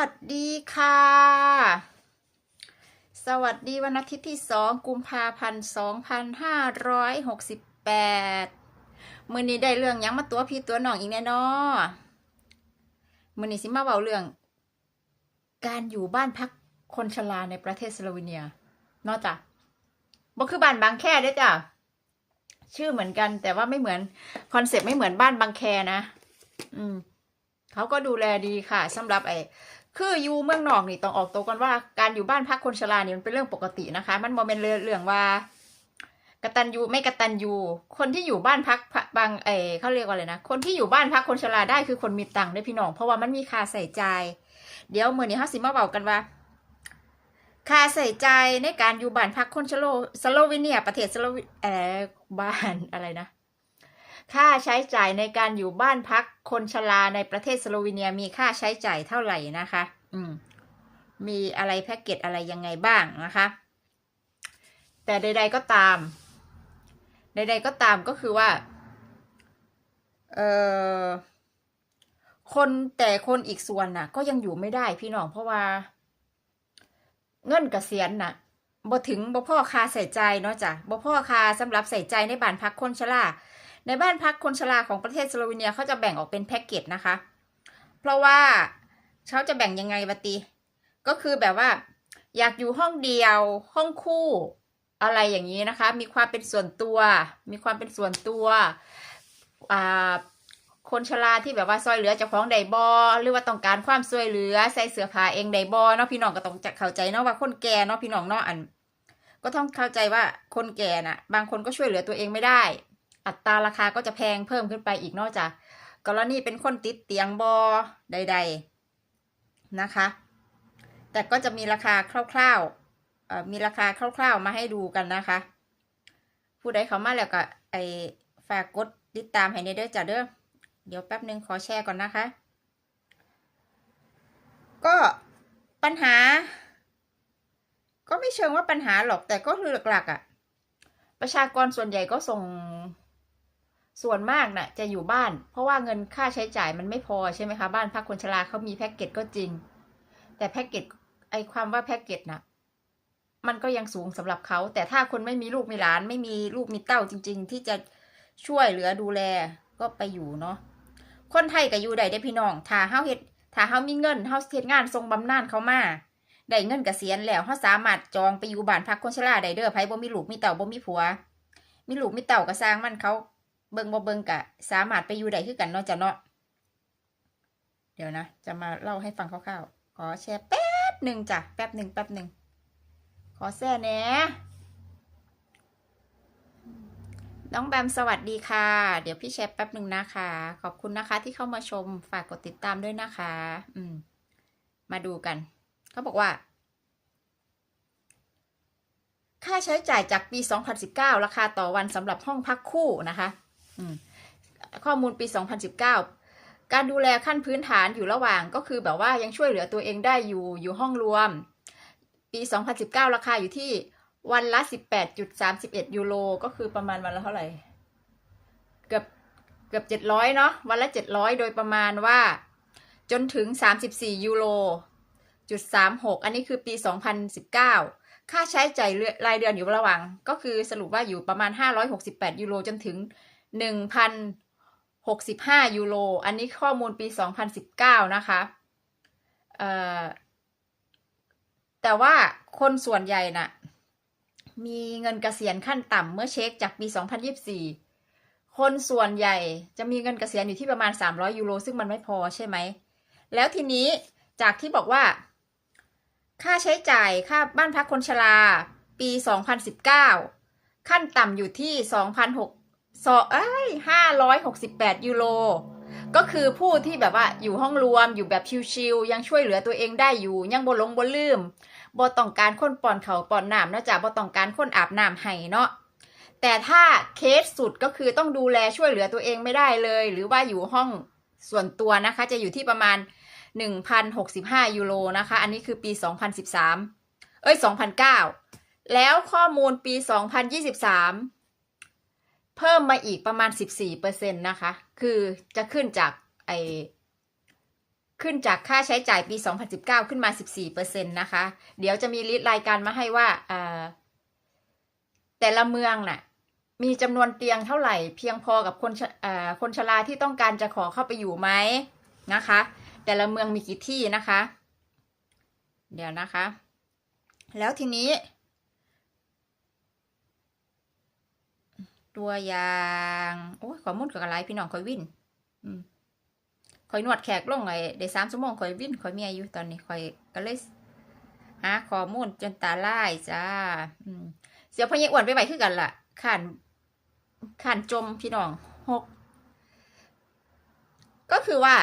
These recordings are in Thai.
วัสดีค่ะ สวัสดีวันอาทิตย์ที่สองกุมภาพันธ์สองพันห้าร้อยหกสิบแปดมือนี้ได้เรื่องยังมาตัวพี่ตัวน้องอีกแน่นอมือนี้สิมาเบาเรื่อง การอยู่บ้านพักคนชราในประเทศสโลวีเนียนอกจากบ่คือบ้านบางแคเด้จ้ะชื่อเหมือนกันแต่ว่าไม่เหมือนคอนเซ็ปต์ไม่เหมือนบ้านบางแคนะ อืมเขาก็ดูแลดีค่ะสำหรับไอ้ คืออยู่เมืองนอกนี่ต้องออกตัวกันว่าการอยู่บ้านพักคนชรานี่มันเป็นเรื่องปกตินะคะ มันโมเมนเรื่องว่ากตัญญูไม่กตัญญูคนที่อยู่บ้านพักบางเอเขาเรียกว่าอะไรนะคนที่อยู่บ้านพักคนชราได้คือคนมีตังค์ได้พี่น้อง เพราะว่ามันมีค่าใส่ใจเดี๋ยวเมื่อนี้เขาสิมาบอกกันว่าค่าใส่ใจในการอยู่บ้านพักคนชโลสโลวีเนีย ประเทศสโลวีเออบ้านอะไรนะ ค่าใช้จ่ายในการอยู่บ้านพักคนชราในประเทศสโลวีเนียมีค่าใช้จ่ายเท่าไหร่นะคะ อืม มีอะไรแพ็กเกจอะไรยังไงบ้างนะคะ แต่ใด ๆก็ตาม ใด ๆก็ตามก็คือว่า เออคนแต่คนอีกส่วนน่ะ ก็ยังอยู่ไม่ได้พี่น้องเพราะว่า เงินกเกษียณน่ะบ่ถึงบ่พ่อคาใส่ใจเนาะจ้ะบ่พ่อคาสำหรับใส่ใจในบ้านพักคนชรา ในบ้านพักคนชราของประเทศสโลวีเนียเขาจะแบ่งออกเป็นแพ็กเกจนะคะ เพราะว่าเขาจะแบ่งยังไงบะตีก็คือแบบว่า อยากอยู่ห้องเดียว ห้องคู่อะไรอย่างนี้นะคะ มีความเป็นส่วนตัว มีความเป็นส่วนตัวคนชราที่แบบว่าซอยเหลือเจ้าของไดบอหรือว่าต้องการความช่วยเหลือใส่เสื้อผ้าเองไดบอเนาะพี่น้องก็ต้องจะเข้าใจเนาะว่าคนแก่เนาะพี่น้องเนาะอัน ก็ต้องเข้าใจว่าคนแก่น่ะ บางคนก็ช่วยเหลือตัวเองไม่ได้ อัตราราคาก็จะแพงเพิ่มขึ้นไปอีกนอกจากกรณีเป็นคนติดเตียงบอใด ๆนะคะ แต่ก็จะมีราคาคร่าวๆมีราคาคร่าว ๆมาให้ดูกันนะคะ ผู้ใดเขามาแล้วก็ไอฝากกดติดตามให้ในเด้อจ้ะเด้อเดี๋ยวแป๊บนึงขอแชร์ก่อนนะคะ ก็ปัญหา ก็ไม่เชิงว่าปัญหาหรอกแต่ก็คือหลักๆอะ่ะ ประชากรส่วนใหญ่ก็ส่ง ส่วนมากน่ะจะอยู่บ้าน เพราะว่าเงินค่าใช้จ่ายมันไม่พอใช่ไหมคะ บ้านพักคนชราเขามีแพ็กเกจก็จริง แต่แพ็กเกจไอความว่าแพ็กเกจน่ะมันก็ยังสูงสำหรับเขา แต่ถ้าคนไม่มีลูกมีหลาน ไม่มีลูกมีเต้าจริง ๆ ที่จะช่วยเหลือดูแลก็ไปอยู่เนาะคนไทยก็อยู่ได้ได้พี่น้องถ้าเฮาเฮ็ดถ้าเฮามีเงินเฮาเฮ็ดงานทรงบำนาญเขามาได้เงินกเกษียณแล้วเขาสามารถจองไปอยู่บ้านพักคนชราได้เด้อไผบ่มีลูกมีเต่าบ่มีผัว มีลูกมีเต่าก็สร้างมันเขา เบิ่งบ่เบิ่งกะ สามารถไปอยู่ได้คือกันเนาะจ้ะเนาะเดี๋ยวนะ จะมาเล่าให้ฟังคร่าวๆขอแชร์แป๊บหนึ่งจ้ะแป๊บหนึ่งแป๊บหนึ่งขอแซ่แหน่น้องแบมสวัสดีค่ะ เดี๋ยวพี่แชร์แป๊บหนึ่งนะคะ ขอบคุณนะคะที่เข้ามาชมฝากกดติดตามด้วยนะคะ อืม มาดูกัน เขาบอกว่า ค่าใช้จ่ายจากปี 2019 ราคาต่อวันสำหรับห้องพักคู่นะคะ ข้อมูลปี 2019 การดูแลขั้นพื้นฐานอยู่ระหว่างก็คือแบบว่ายังช่วยเหลือตัวเองได้อยู่อยู่ห้องรวม ปี 2019 ราคาอยู่ที่วันละ 18.31 ยูโรก็คือประมาณวันละเท่าไหร่ เกือบเกือบ 700 เนาะวันละ 700 โดยประมาณว่าจนถึง 34 ยูโรจุด36 อันนี้คือปี 2019 ค่าใช้จ่ายรายเดือนอยู่ระหว่าง ก็คือสรุปว่าอยู่ประมาณ 568 ยูโรจนถึง 1,065 ยูโร อันนี้ข้อมูลปี 2019 นะคะเอ่อแต่ว่าคนส่วนใหญ่น่ะ มีเงินเกษียณขั้นต่ำเมื่อเช็คจากปี 2024 คนส่วนใหญ่จะมีเงินเกษียณอยู่ที่ประมาณ 300 ยูโร ซึ่งมันไม่พอใช่ไหม แล้วทีนี้จากที่บอกว่า ค่าใช้จ่ายค่าบ้านพักคนชราปี 2019 ขั้นต่ำอยู่ที่ 2,600 สอเอ้ย568ยูโรก็คือผู้ที่แบบว่าอยู่ห้องรวมอยู่แบบชิวๆยังช่วยเหลือตัวเองได้อยู่ ยังบ่ลงบ่ลืมบ่ต้องการคนป้อนเขาป้อนน้ำนะจ๊ะบ่ต้องการคนอาบน้ำให้เนาะแต่ถ้าเคสสุดก็คือต้องดูแลช่วยเหลือตัวเองไม่ได้เลย หรือว่าอยู่ห้องส่วนตัวนะคะ จะอยู่ที่ประมาณ 1,065 ยูโรนะคะ อันนี้คือปี 2013 เอ้ย 2009 แล้วข้อมูลปี 2023 เพิ่มมาอีกประมาณ 14%นะคะ คือจะขึ้นจากไอขึ้นจากค่าใช้จ่ายปี 2019 ขึ้นมา 14%นะคะ เดี๋ยวจะมีลิสต์รายการมาให้ว่าแต่ละเมืองน่ะ มีจำนวนเตียงเท่าไหร่ เพียงพอกับคนคนชราที่ต้องการจะขอเข้าไปอยู่ไหมนะคะ แต่ละเมืองมีกี่ที่นะคะ เดี๋ยวนะคะ แล้วทีนี้ ตัวอย่างโอ้ยขอมุ่นกับอะไรพี่น้องคอยวินคอยนวดแขกลงไอ้ได้สามชั่วโมงคอยวินคอยเมียอยู่ตอนนี้คอยก็เลยหาข้อมูลจนตาล่ายจ้าเสียพญอ้วนไปไหวคือกันล่ะขันขันจมพี่น้องหกก็คือว่า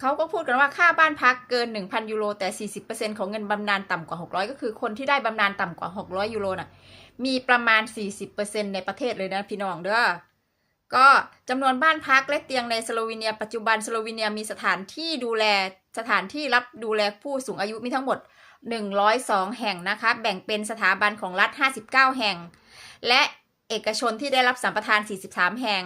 เขาก็พูดกันว่าค่าบ้านพักเกิน1,000ยูโรแต่40%ของเงินบำนาญต่ำกว่า600ก็คือคนที่ได้บำนาญต่ำกว่า600ยูโรน่ะ มีประมาณ 40%ในประเทศเลยนะพี่น้องเด้อก็จำนวนบ้านพักและเตียงในสโลวีเนีย ปัจจุบันสโลวีเนียมีสถานที่ดูแลสถานที่รับดูแลผู้สูงอายุมีทั้งหมด 102 แห่งนะคะแบ่งเป็นสถาบันของรัฐ 59 แห่ง และเอกชนที่ได้รับสัมปทาน 43 แห่ง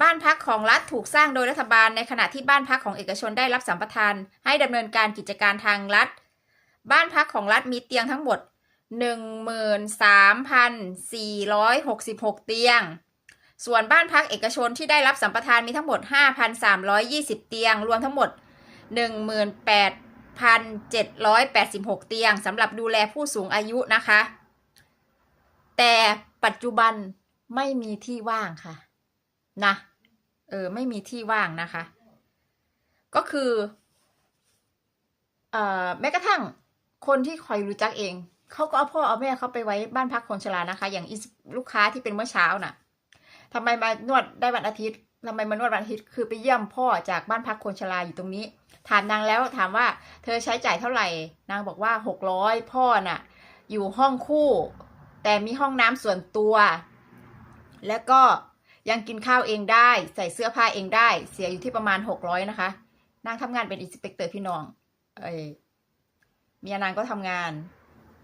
บ้านพักของรัฐถูกสร้างโดยรัฐบาลในขณะที่บ้านพักของเอกชนได้รับสัมปทาน ให้ดำเนินการกิจการทางรัฐ บ้านพักของรัฐมีเตียงทั้งหมด 13,466เตียง ส่วนบ้านพักเอกชนที่ได้รับสัมปทานมีทั้งหมด5,320เตียง รวมทั้งหมด18,786เตียงสำหรับดูแลผู้สูงอายุนะคะ แต่ปัจจุบันไม่มีที่ว่างค่ะ นะ เออ ไม่มีที่ว่างนะคะ ก็คือ เอ่อ แม้กระทั่งคนที่คอยรู้จักเอง เขาก็เอาพ่อเอาแม่เขาไปไว้บ้านพักคนชรานะคะ อย่างอีลูกค้าที่เป็นเมื่อเช้าน่ะทำไมมานวดได้วันอาทิตย์ทำไมมานวดวันอาทิตย์คือไปเยี่ยมพ่อจากบ้านพักคนชราอยู่ตรงนี้ ถามนางแล้วถามว่าเธอใช้จ่ายเท่าไหร่ นางบอกว่าหกร้อยพ่อน่ะ อยู่ห้องคู่ แต่มีห้องน้ำส่วนตัว แล้วก็ยังกินข้าวเองได้ ใส่เสื้อผ้าเองได้ เสียอยู่ที่ประมาณหกร้อยนะคะ นางทำงานเป็นอินสเปกเตอร์พี่น้อง เอ้ยเมียนางก็ทำงาน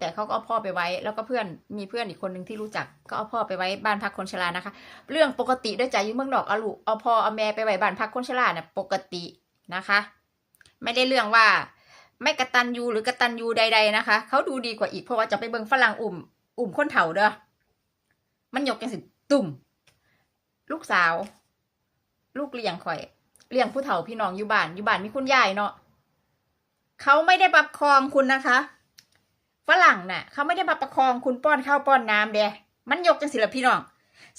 แต่เขาก็เอาพ่อไปไว้ แล้วก็เพื่อนมีเพื่อนอีกคนหนึ่งที่รู้จักก็เอาพ่อไปไว้บ้านพักคนชรานะคะ เรื่องปกติด้วยใจยุ่เมืองนอกเอาลูกเอาพ่อเอาแม่ไปไว้บ้านพักคนชราเนี่ยปกตินะคะ ไม่ได้เรื่องว่าไม่กระตันยูหรือกระตันยูใด ๆนะคะเขาดูดีกว่าอีกเพราะว่าจะไปเบิ่งฝรั่งอุ่มอุ่มคนเฒ่าเด้อมันหยกกันสิตุ่ม ลูกสาว ลูกเลี้ยงข่อยเลี้ยงผู้เฒ่าพี่น้องอยู่บ้านอยู่บ้านมีคุณยายเนาะเขาไม่ได้ประคองคุณนะคะ ฝรั่งน่ะ เขาไม่ได้มาประคองคุณป้อนข้าวป้อนน้ำเดะมันยกจังสิละพี่น้อง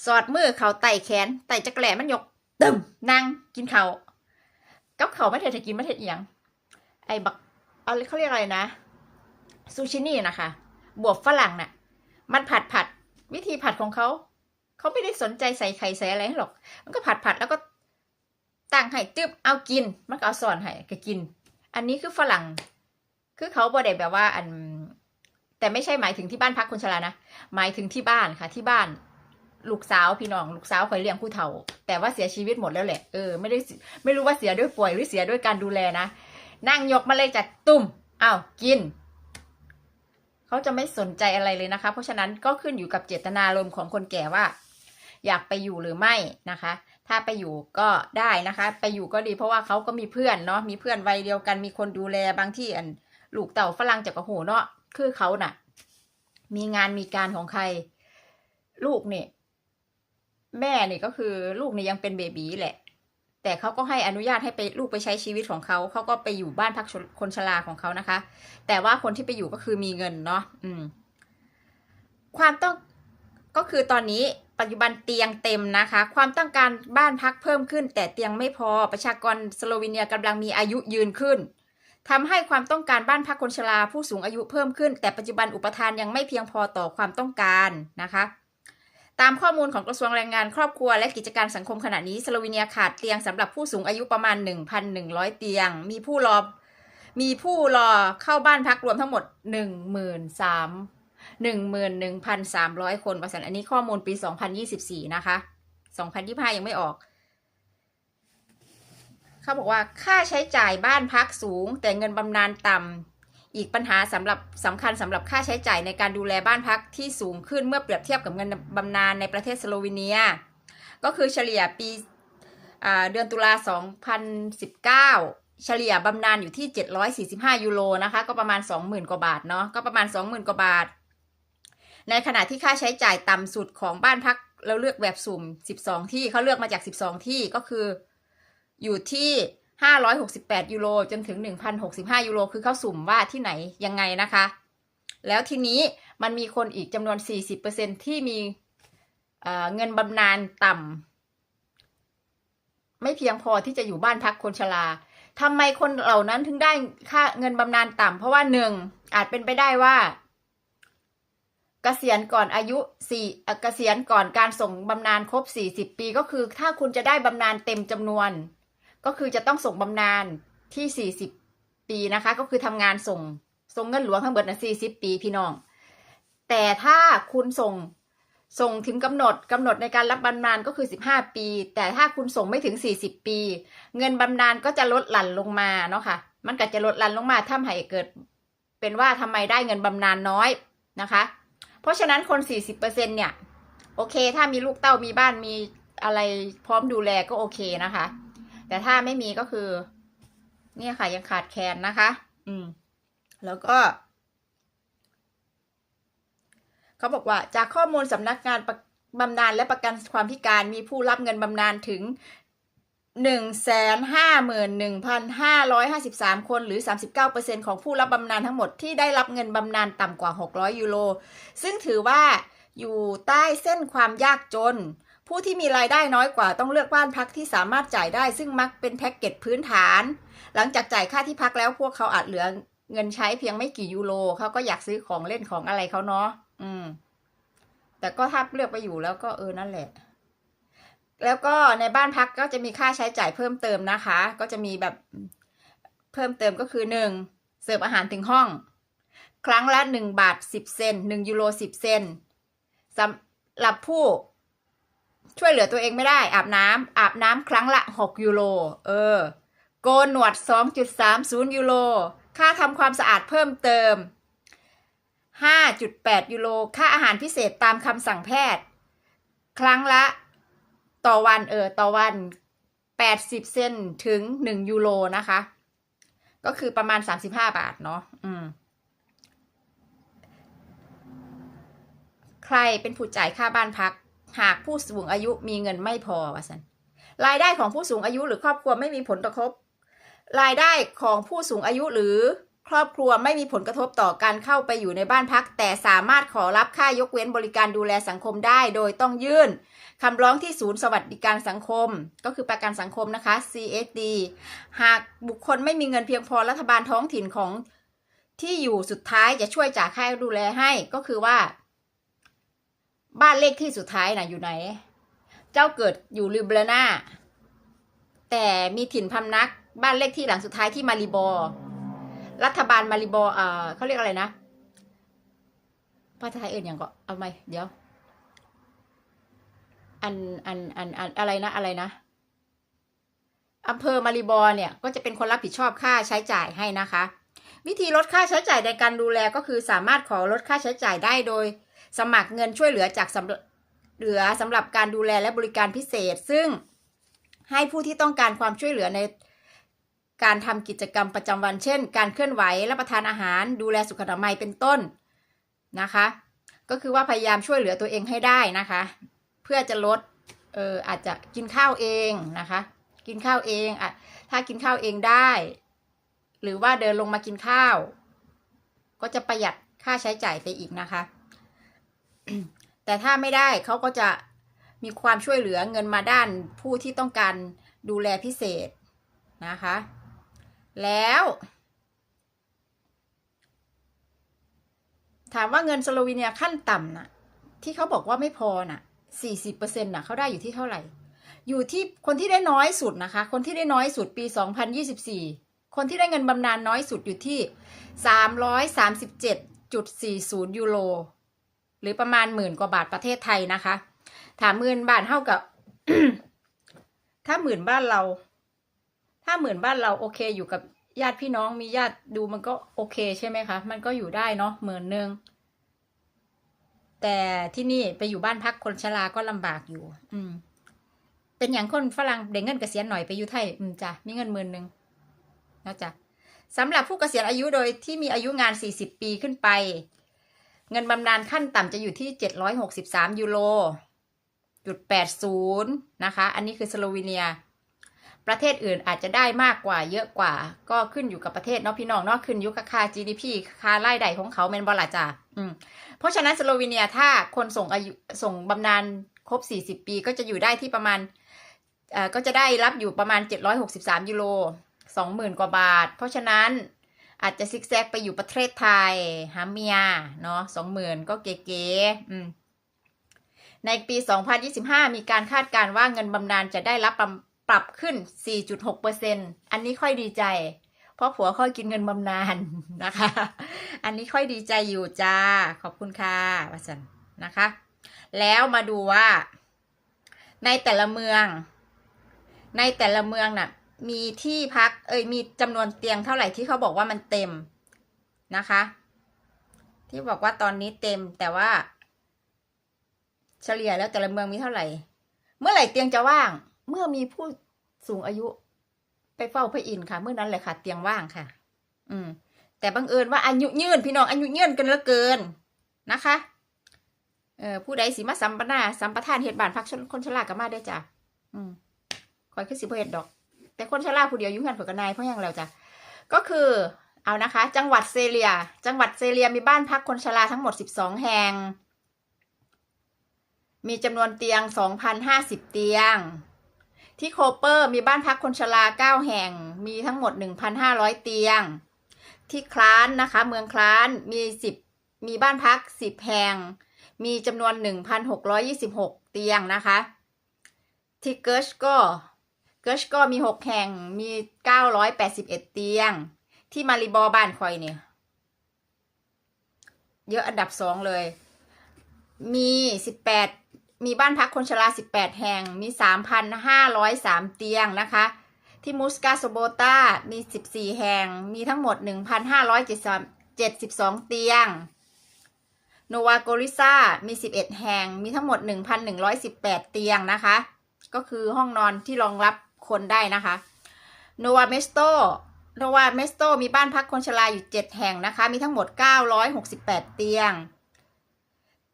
สอดมือเขาไต่แขนไต่จักรแหลมันยกตึมนั่งกินเขากับเขาไม่เทจะกินไม่เทเอียง ไอ้บักอะไรเขาเรียกอะไรนะซูชินี่นะคะ บวบฝรั่งน่ะ มันผัดผัดวิธีผัดของเขาเขาไม่ได้สนใจใส่ไข่ใส่อะไรให้หรอก มันก็ผัดผัดแล้วก็ตั้งให้ตึบเอากิน มันก็เอาสอนให้ก็กิน อันนี้คือฝรั่ง คือเขาบ่ได้แบบว่าอัน แต่ไม่ใช่หมายถึงที่บ้านพักคนชรานะ หมายถึงที่บ้านค่ะ ที่บ้าน ลูกสาวพี่น้องลูกสาวคอยเลี้ยงผู้เฒ่า แต่ว่าเสียชีวิตหมดแล้วแหละเออไม่ได้ไม่รู้ว่าเสียด้วยป่วยหรือเสียด้วยการดูแลนะนั่งยกมาเลยจัดตุ่มอ้าวกินเขาจะไม่สนใจอะไรเลยนะคะ เพราะฉะนั้นก็ขึ้นอยู่กับเจตนารมณ์ของคนแก่ว่า อยากไปอยู่หรือไม่นะคะ ถ้าไปอยู่ก็ได้นะคะ ไปอยู่ก็ดีเพราะว่าเขาก็มีเพื่อนเนาะมีเพื่อนวัยเดียวกันมีคนดูแลบางที่อันลูกเต่าฝรั่งจากกระโหเนาะ คือเขาน่ะ มีงานมีการของใคร ลูกเนี่ยแม่เนี่ยก็คือลูกเนี่ยยังเป็นเบบีแหละ แต่เขาก็ให้อนุญาตให้ไปลูกไปใช้ชีวิตของเขาเขาก็ไปอยู่บ้านพักคนชราของเขานะคะ แต่ว่าคนที่ไปอยู่ก็คือมีเงินเนาะอืม ความต้องก็คือตอนนี้ปัจจุบันเตียงเต็มนะคะ ความต้องการบ้านพักเพิ่มขึ้น แต่เตียงไม่พอประชากรสโลวีเนียกำลังมีอายุยืนขึ้น ทำให้ความต้องการบ้านพักคนชราผู้สูงอายุเพิ่มขึ้น แต่ปัจจุบันอุปทานยังไม่เพียงพอต่อความต้องการนะคะ ตามข้อมูลของกระทรวงแรงงานครอบครัว และกิจการสังคมขณะนี้สโลวีเนียขาดเตียงสำหรับผู้สูงอายุประมาณ 1,100 เตียง มีผู้รอมีผู้รอเข้าบ้านพักรวมทั้งหมด 1 3 0 0 11,300 คนประสันอันนี้ข้อมูลปี 2024 นะคะ 2025 ยังไม่ออก เขาบอกว่าค่าใช้จ่ายบ้านพักสูง แต่เงินบำนาญต่ำอีกปัญหาสำหรับสำคัญสำหรับค่าใช้จ่ายในการดูแลบ้านพักที่สูงขึ้นเมื่อเปรียบเทียบกับเงินบำนาญในประเทศสโลวีเนีย ก็คือเฉลี่ยปีเดือนตุลา2019 เฉลี่ยบำนาญอยู่ที่ 745 ยูโรนะคะ ก็ประมาณ 20,000 กว่าบาทเนาะก็ประมาณ 20,000 กว่าบาท ในขณะที่ค่าใช้จ่ายต่ำสุดของบ้านพักเราเลือกแบบสุ่ม 12 ที่เขาเลือกมาจาก 12 ที่ก็คือ อยู่ที่ 568 ยูโรจนถึง 1,065 ยูโรคือเขาสุ่มว่าที่ไหนยังไงนะคะ แล้วทีนี้มันมีคนอีกจำนวน 40%ที่มีเอ่อเงินบำนาญต่ำไม่เพียงพอที่จะอยู่บ้านพักคนชราทำไมคนเหล่านั้นถึงได้ค่าเงินบำนาญต่ำเพราะว่าหนึ่งอาจเป็นไปได้ว่าเกษียณก่อนอายุสี่เอ่อเกษียณก่อนการส่งบำนาญครบ 40 ปี ก็คือ ถ้าคุณจะได้บำนาญเต็มจำนวน ก็คือจะต้องส่งบำนาญที่40ปีนะคะ ก็คือทำงานส่งส่งเงินหลวงทั้งหมดนะ40ปีพี่น้อง แต่ถ้าคุณส่งส่งถึงกำหนดกำหนดในการรับบำนาญก็คือ 15 ปี แต่ถ้าคุณส่งไม่ถึง 40 ปี เงินบำนาญก็จะลดหลั่นลงมาเนาะค่ะ มันก็จะลดหลั่นลงมาทำให้เกิด เป็นว่าทำไมได้เงินบำนาญน้อยนะคะ เพราะฉะนั้นคน 40%เนี่ย โอเค ถ้ามีลูกเต้ามีบ้านมีอะไรพร้อมดูแลก็โอเคนะคะ แต่ถ้าไม่มีก็คือ เนี่ยค่ะยังขาดแคลนนะคะ อืม แล้วก็เขาบอกว่าจากข้อมูลสำนักงานบำนาญและประกันความพิการมีผู้รับเงินบำนาญถึงหนึ่งแสนห้าหมื่นหนึ่งพันห้าร้อยห้าสิบสามคนหรือสามสิบเก้าเปอร์เซ็นของผู้รับบำนาญทั้งหมดที่ได้รับเงินบำนาญต่ำกว่าหกร้อยยูโร ซึ่งถือว่าอยู่ใต้เส้นความยากจน ผู้ที่มีรายได้น้อยกว่าต้องเลือกบ้านพักที่สามารถจ่ายได้ ซึ่งมักเป็นแพ็กเกจพื้นฐาน หลังจากจ่ายค่าที่พักแล้วพวกเขาอาจเหลือเงินใช้เพียงไม่กี่ยูโรเขาก็อยากซื้อของเล่นของอะไรเขาเนาะอืม แต่ก็ถ้าเลือกไปอยู่แล้วก็เออนั่นแหละ แล้วก็ในบ้านพักก็จะมีค่าใช้จ่ายเพิ่มเติมนะคะ ก็จะมีแบบเพิ่มเติมก็คือหนึ่งเสิร์ฟอาหารถึงห้อง ครั้งละหนึ่งบาทสิบเซนหนึ่งยูโรสิบเซนสำหรับผู้ ช่วยเหลือตัวเองไม่ได้อาบน้ำอาบน้ำครั้งละหกยูโรเออ โกนหนวดสองจุดสามศูนย์ยูโรค่าทำความสะอาดเพิ่มเติม 5.8 ยูโรค่าอาหารพิเศษตามคำสั่งแพทย์ ครั้งละ ต่อวันเออต่อวัน 80 เซนถึง 1 ยูโรนะคะ ก็คือประมาณ 35 บาทเนาะอืมใครเป็นผู้จ่ายค่าบ้านพัก หากผู้สูงอายุมีเงินไม่พอวะสันรายได้ของผู้สูงอายุหรือครอบครัวไม่มีผลกระทบ รายได้ของผู้สูงอายุหรือครอบครัวไม่มีผลกระทบต่อการเข้าไปอยู่ในบ้านพัก แต่สามารถขอรับค่ายกเว้นบริการดูแลสังคมได้ โดยต้องยื่นคำร้องที่ศูนย์สวัสดิการสังคม ก็คือประกันสังคมนะคะ CSD หากบุคคลไม่มีเงินเพียงพอรัฐบาลท้องถิ่นของที่อยู่สุดท้ายจะช่วยจ่ายค่าดูแลให้ก็คือว่า บ้านเลขที่สุดท้ายนะอยู่ไหน เจ้าเกิดอยู่ลิเบรนาแต่มีถิ่นพำนัก บ้านเลขที่หลังสุดท้ายที่มาริบอร์รัฐบาลมาริบอร์เอ่อเขาเรียกอะไรนะภาษาไทยเอื่นอย่างก็เอาไหมเดี๋ยว อันอันอันอันอะไรนะอะไรนะอำเภอมาริบอร์เนี่ย ก็จะเป็นคนรับผิดชอบค่าใช้จ่ายให้นะคะ วิธีลดค่าใช้จ่ายในการดูแลก็คือสามารถขอลดค่าใช้จ่ายได้โดย สมัครเงินช่วยเหลือจากสำเหลือสำหรับการดูแลและบริการพิเศษ ซึ่งให้ผู้ที่ต้องการความช่วยเหลือในการทำกิจกรรมประจำวัน เช่น การเคลื่อนไหวรับประทานอาหาร ดูแลสุขอนามัยเป็นต้นนะคะ ก็คือว่าพยายามช่วยเหลือตัวเองให้ได้นะคะ เพื่อจะลดเอออาจจะกินข้าวเองนะคะ กินข้าวเองอะถ้ากินข้าวเองได้ หรือว่าเดินลงมากินข้าว ก็จะประหยัดค่าใช้จ่ายไปอีกนะคะ แต่ถ้าไม่ได้เขาก็จะมีความช่วยเหลือเงินมาด้านผู้ที่ต้องการดูแลพิเศษนะคะ แล้ว ถามว่าเงินสโลวีเนียขั้นต่ำน่ะ ที่เขาบอกว่าไม่พอน่ะสี่สิบเปอร์เซ็นต์น่ะเขาได้อยู่ที่เท่าไหร่ อยู่ที่คนที่ได้น้อยสุดนะคะ คนที่ได้น้อยสุดปีสองพันยี่สิบสี่คนที่ได้เงินบำนาญน้อยสุดอยู่ที่สามร้อยสามสิบเจ็ดจุดสี่ศูนย์ยูโร รือประมาณหมื่นกว่าบาทประเทศไทยนะคะ ถามหมื่นบาทเท่ากับ ถ้าหมื่นบ้านเรา ถ้าหมื่นบ้านเราโอเคอยู่กับญาติพี่น้องมีญาติดูมันก็โอเคใช่ไหมคะ มันก็อยู่ได้เนาะหมื่นหนึ่งแต่ที่นี่ไปอยู่บ้านพักคนชราก็ลำบากอยู่ อืม เป็นอย่างคนฝรั่งได้เงินเกษียณหน่อยไปอยู่ไทย อืมจ้ะมีเงินหมื่นหนึ่งนะจ๊ะสำหรับผู้เกษียณอายุโดยที่มีอายุงาน 40 ปีขึ้นไป เงินบำนาญขั้นต่ำจะอยู่ที่ 763 ยูโรจุด80 นะคะ อันนี้คือสโลวีเนีย ประเทศอื่นอาจจะได้มากกว่าเยอะกว่า ก็ขึ้นอยู่กับประเทศเนาะพี่น้องเนาะขึ้นอยู่กับค่า GDP ค่ารายได้ของเขาเมนบอลล่ะจ้ะอืมเพราะฉะนั้นสโลวีเนียถ้าคนส่งอายุส่งบำนาญครบ 40 ปีก็จะอยู่ได้ที่ประมาณเอ่อก็จะได้รับอยู่ประมาณ 763 ยูโร 20,000 กว่าบาท เพราะฉะนั้น อาจจะซิกแซกไปอยู่ประเทศไทยหาเมียเนาะ20,000ก็เก๋ๆอืมในปี 2025 มีการคาดการณ์ว่าเงินบำนาญจะได้รับปรับปรับขึ้น 4.6%อันนี้ค่อยดีใจ เพราะผัวค่อยกินเงินบำนาญนะคะ อันนี้ค่อยดีใจอยู่จ้า ขอบคุณค่ะวัสันนะคะ แล้วมาดูว่า ในแต่ละเมือง ในแต่ละเมืองน่ะ มีที่พัก เอ้ยมีจำนวนเตียงเท่าไหร่ที่เขาบอกว่ามันเต็มนะคะ ที่บอกว่าตอนนี้เต็มแต่ว่า เฉลี่ยแล้วแต่ละเมืองมีเท่าไหร่ เมื่อไหร่เตียงจะว่าง เมื่อมีผู้สูงอายุไปเฝ้าพระอินทร์ค่ะ เมื่อนั้นแหละค่ะ เตียงว่างค่ะ อืม แต่บังเอิญว่าอายุยืนพี่น้องอายุยืนกันเหลือเกินนะคะเออผู้ใดสิมาสัมปนาสัมปทานเหตุบานพักชนคนชราก็มาได้จ้ะอืมคอยขึ้นสิบเอ็ดดอก แต่คนชราผู้เดียวยุ่งกันเผื่อกันนายเพราะหยังแล้วจ้ะก็คือเอานะคะ จังหวัดเซเลีย จังหวัดเซเลียมีบ้านพักคนชราทั้งหมดสิบสองแห่ง มีจำนวนเตียงสองพันห้าสิบเตียง ที่โคเปอร์มีบ้านพักคนชราเก้าแห่ง มีทั้งหมดหนึ่งพันห้าร้อยเตียง ที่คลานนะคะ เมืองคลานมีสิบมีบ้านพักสิบแห่ง มีจำนวนหนึ่งพันหกร้อยี่สิบหกเตียงนะคะ ที่เกิร์ชก็ เกิร์ชก็มีหกแห่งมีเก้าร้อยแปดสิบเอ็ดเตียง ที่มาริบอบ้านคอยเนี่ย เยอะอันดับสองเลย มีสิบแปดมีบ้านพักคนชราสิบแปดแห่งมีสามพันห้าร้อยสามเตียงนะคะ ที่มูสกาโซโบตามี14แห่งมีทั้งหมด1,572เตียงโนวาโกริซามี 11 แห่ง มีทั้งหมด 1,118 เตียงนะคะ ก็คือห้องนอนที่รองรับ คนได้นะคะโนวาเมสโตโนวาเมสโตมีบ้านพักคนชราอยู่ 7 แห่งนะคะ มีทั้งหมด 968 เตียง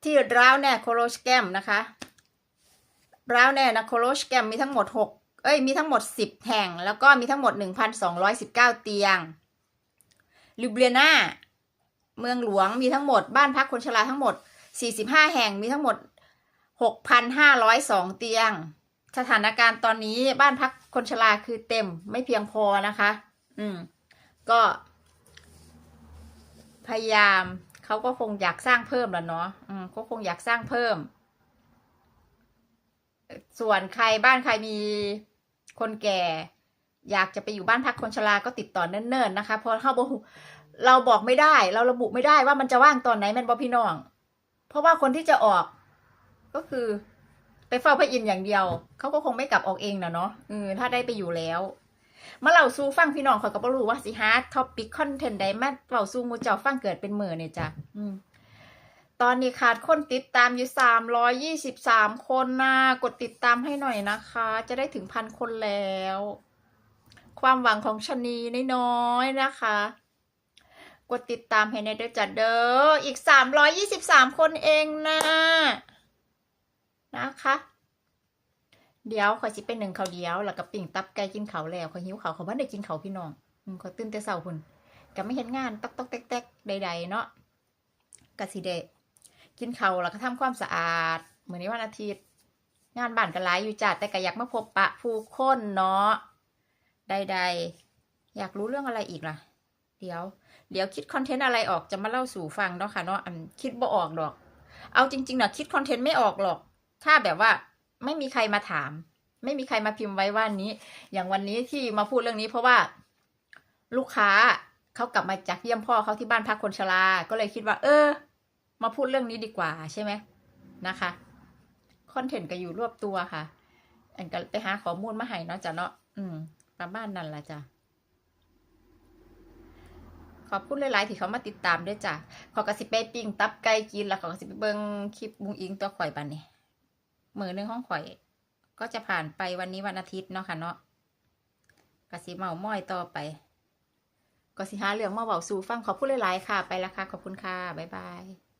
ที่ราวแนโคโรชแกมนะคะราวแนนะโคโรชแกมมีทั้งหมด 6 เอ้ยมีทั้งหมด 10 แห่ง แล้วก็มีทั้งหมด 1,219 เตียงลิเบียนาเมืองหลวงมีทั้งหมดบ้านพักคนชราทั้งหมด 45 แห่งมีทั้งหมด 6,502 เตียง สถานการณ์ตอนนี้บ้านพักคนชราคือเต็มไม่เพียงพอนะคะ อืม ก็ พยายามเขาก็คงอยากสร้างเพิ่มแล้วเนาะอืมก็คงอยากสร้างเพิ่ม ส่วนใครบ้านใครมีคนแก่ อยากจะไปอยู่บ้านพักคนชราก็ติดต่อเนิ่นๆนะคะเพราะเขาบอกเราบอกไม่ได้ เราระบุไม่ได้ว่ามันจะว่างตอนไหนแม่นบอพี่น้อง เพราะว่าคนที่จะออก ก็คือ ไปเฝ้าพระอินทร์อย่างเดียว เขาก็คงไม่กลับออกเองนะเนาะเออถ้าได้ไปอยู่แล้วมาเล่าสู่ฟังพี่น้องเขาก็บ่รู้ว่าสิฮาร์ดท็อปิกคอนเทนต์ใดมาเล่าสู่หมูเจ้าฟังเกิดเป็นมือเนี่ยจ้ะอืมตอนนี้ขาดคนติดตามอยู่สามร้อยยี่สิบสามคนนะกดติดตามให้หน่อยนะคะ จะได้ถึงพันคนแล้ว ความหวังของชะนีน้อยๆนะคะ กดติดตามให้ในเด้อจัดเด้ออีกสามร้อยยี่สิบสามคนเองนะ นะคะ เดี๋ยวขอยสิเป็นหนึ่งเขาเดียว แล้วก็ปิ่งตับไก่กินเขาแล้วขอยหิวเขาเขาบ้านได้กินเขาพี่น้องอืมขอยตื่นแต่เช้าพุ่นก็ไม่เห็นงานตอกตอกแตกแตกๆใดๆเนาะกะสิเดกินเขาแล้วก็ทำความสะอาดเหมือนในวันอาทิตย์ งานบ้านก็หลายอยู่จ้ะแต่ก็อยากมาพบปะผู้คนเนาะใดๆ อยากรู้เรื่องอะไรอีกล่ะ เดี๋ยว เดี๋ยวคิดคอนเทนต์อะไรออกจะมาเล่าสู่ฟังเนาะค่ะเนาะคิดบ่ออกดอก เอาจริงๆนะคิดคอนเทนต์ไม่ออกหรอก ถ้าแบบว่าไม่มีใครมาถาม ไม่มีใครมาพิมพ์ไว้ว่านี้ อย่างวันนี้ที่มาพูดเรื่องนี้ เพราะว่าลูกค้าเขากลับมาจากเยี่ยมพ่อเขาที่บ้านพักคนชรา ก็เลยคิดว่า เออ มาพูดเรื่องนี้ดีกว่าใช่ไหมนะคะคอนเทนต์ก็อยู่รวบตัวค่ะ อันก็ไปหาข้อมูลมาให้เนาะจ้ะเนาะอืมประมาณนั้นละจ้ะขอบคุณหลายๆที่เขามาติดตามด้วยจ้ะขอกระสิบไปปิ้งตับไก่กินแล้วขอกระสิไปเบิ่งคลิปบุงอิงตัวข่อยบันนี่ มือหนึ่งห้องข่อย ก็จะผ่านไปวันนี้วันอาทิตย์เนาะค่ะเนาะกสิเมาม้อยต่อไปก็สิหาเรื่องมาเบาสู่ฟังขอพูดหลายๆค่ะ ไปแล้วค่ะ ขอบคุณค่ะ บ๊ายบาย